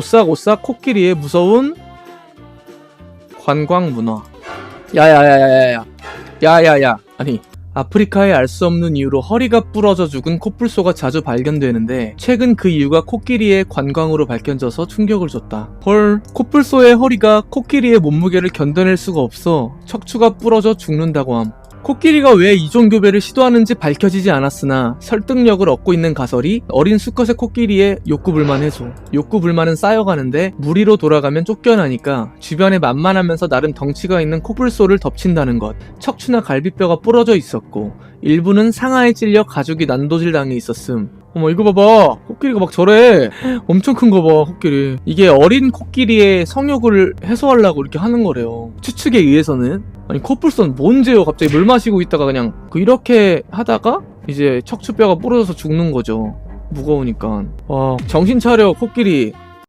오싹오싹 코끼리의 무서운 관광 문화. 야야야야야야. 야야야. 아니 아프리카의 알수 없는 이유로 허리가 부러져 죽은 코뿔소가 자주 발견되는데 최근 그 이유가 코끼리의 관광으로 밝혀져서 충격을 줬다. 헐, 코뿔소의 허리가 코끼리의 몸무게를 견뎌낼 수가 없어 척추가 부러져 죽는다고 함. 코끼리가 왜 이종교배를 시도하는지 밝혀지지 않았으나 설득력을 얻고 있는 가설이 어린 수컷의 코끼리의 욕구불만 해소. 욕구불만은 쌓여가는데 무리로 돌아가면 쫓겨나니까 주변에 만만하면서 나름 덩치가 있는 코뿔소를 덮친다는 것. 척추나 갈비뼈가 부러져 있었고 일부는 상하에 찔려 가죽이 난도질 당해 있었음. 어머 이거 봐봐 코끼리가 막 저래 엄청 큰 거 봐 코끼리 이게 어린 코끼리의 성욕을 해소하려고 이렇게 하는 거래요 추측에 의해서는 아니 코뿔소는 뭔지요? 갑자기 물 마시고 있다가 그냥 그 이렇게 하다가 이제 척추뼈가 부러져서 죽는 거죠. 무거우니까. 와. 정신 차려 코끼리